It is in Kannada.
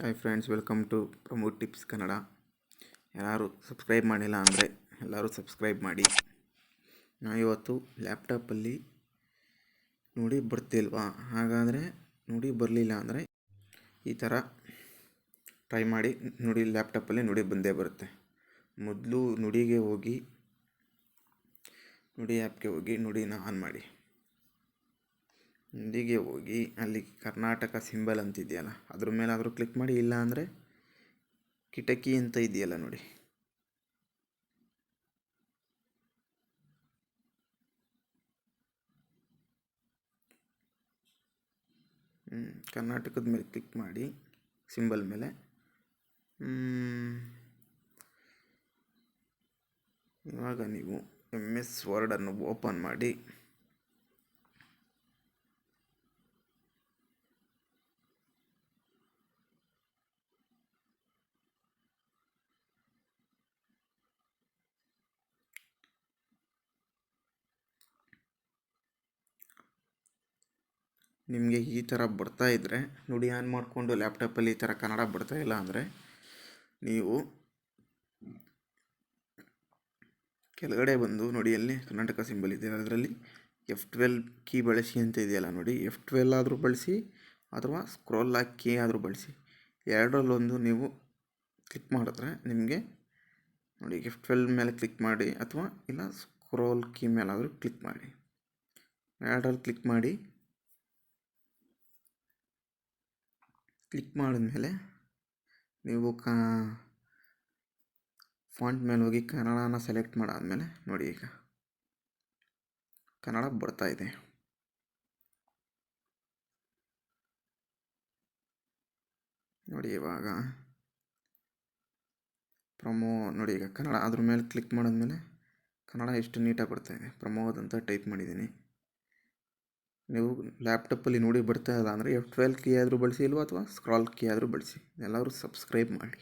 Hi friends welcome to promote tips Kannada ಯಾರು ಸಬ್ಸ್ಕ್ರೈಬ್ ಮಾಡಿಲ್ಲ ಅಂದರೆ ಎಲ್ಲರೂ ಸಬ್ಸ್ಕ್ರೈಬ್ ಮಾಡಿ. ನಾವಿವತ್ತು ಲ್ಯಾಪ್ಟಾಪಲ್ಲಿ ನೋಡಿ ಬರ್ತಿಲ್ವಾ ಹಾಗಾದರೆ ನೋಡಿ ಬರಲಿಲ್ಲ ಅಂದರೆ ಈ ಥರ ಟ್ರೈ ಮಾಡಿ ನೋಡಿ ಲ್ಯಾಪ್ಟಾಪಲ್ಲಿ ನುಡಿ ಬಂದೇ ಬರುತ್ತೆ. ಮೊದಲು ನುಡಿಗೆ ಹೋಗಿ, ನುಡಿ ಆ್ಯಪ್ಗೆ ಹೋಗಿ ನುಡಿನ ಆನ್ ಮಾಡಿ. ನುಡಿಗೆ ಹೋಗಿ ಅಲ್ಲಿ ಕರ್ನಾಟಕ ಸಿಂಬಲ್ ಅಂತ ಇದೆಯಲ್ಲ ಅದ್ರ ಮೇಲಾದರೂ ಕ್ಲಿಕ್ ಮಾಡಿ ಇಲ್ಲ ಅಂದರೆ ಕಿಟಕಿ ಅಂತ ಇದೆಯಲ್ಲ ನೋಡಿ. ಕರ್ನಾಟಕದ ಮೇಲೆ ಕ್ಲಿಕ್ ಮಾಡಿ ಸಿಂಬಲ್ ಮೇಲೆ. ಇವಾಗ ನೀವು ಎಂ ಎಸ್ ವರ್ಡನ್ನು ಓಪನ್ ಮಾಡಿ. ನಿಮಗೆ ಈ ಥರ ಬರ್ತಾ ಇದ್ದರೆ ನುಡಿ ಆನ್ ಮಾಡಿಕೊಂಡು ಲ್ಯಾಪ್ಟಾಪಲ್ಲಿ ಈ ಥರ ಕನ್ನಡ ಬರ್ತಾ ಇಲ್ಲ ಅಂದರೆ ನೀವು ಕೆಳಗಡೆ ಬಂದು ನೋಡಿ ಅಲ್ಲಿ ಕರ್ನಾಟಕ ಸಿಂಬಲ್ ಇದೆ. ಅದರಲ್ಲಿ ಎಫ್ ಟ್ವೆಲ್ ಕೀ ಬಳಸಿ ಅಂತ ಇದೆಯಲ್ಲ ನೋಡಿ ಎಫ್ ಟ್ವೆಲ್ ಆದರೂ ಬಳಸಿ ಅಥವಾ ಸ್ಕ್ರೋಲ್ ಲಾಕ್ ಕೀ ಆದರೂ ಬಳಸಿ. ಎರಡರಲ್ಲೊಂದು ನೀವು ಕ್ಲಿಕ್ ಮಾಡಿದ್ರೆ ನಿಮಗೆ ನೋಡಿ ಎಫ್ ಟ್ವೆಲ್ ಮೇಲೆ ಕ್ಲಿಕ್ ಮಾಡಿ ಅಥವಾ ಇಲ್ಲ ಸ್ಕ್ರೋಲ್ ಕೀ ಮೇಲಾದರೂ ಕ್ಲಿಕ್ ಮಾಡಿ. ಎರಡರಲ್ಲಿ ಕ್ಲಿಕ್ ಮಾಡಿ. ಕ್ಲಿಕ್ ಮಾಡಿದ್ಮೇಲೆ ನೀವು ಕ ಫಾಂಟ್ ಮೇಲೆ ಹೋಗಿ ಕನ್ನಡನ ಸೆಲೆಕ್ಟ್ ಮಾಡಾದಮೇಲೆ ನೋಡಿ ಈಗ ಕನ್ನಡ ಬರ್ತಾ ಇದೆ. ನೋಡಿ ಇವಾಗ ಪ್ರಮೋ ನೋಡಿ ಈಗ ಕನ್ನಡ ಅದ್ರ ಮೇಲೆ ಕ್ಲಿಕ್ ಮಾಡಿದ್ಮೇಲೆ ಕನ್ನಡ ಎಷ್ಟು ನೀಟಾಗಿ ಬರ್ತಾ ಇದೆ. ಅಂತ ಟೈಪ್ ಮಾಡಿದ್ದೀನಿ. ನೀವು ಲ್ಯಾಪ್ಟಾಪಲ್ಲಿ ನೋಡಿ ಬರ್ತಾ ಇಲ್ಲ ಅಂದರೆ ಎಫ್ ಟ್ವೆಲ್ ಕೀ ಆದರೂ ಬಳಸಿ ಇಲ್ವಾ ಅಥವಾ ಸ್ಕ್ರಾಲ್ ಕೀ ಆದರೂ ಬಳಸಿ. ಎಲ್ಲರೂ ಸಬ್ಸ್ಕ್ರೈಬ್ ಮಾಡಿ.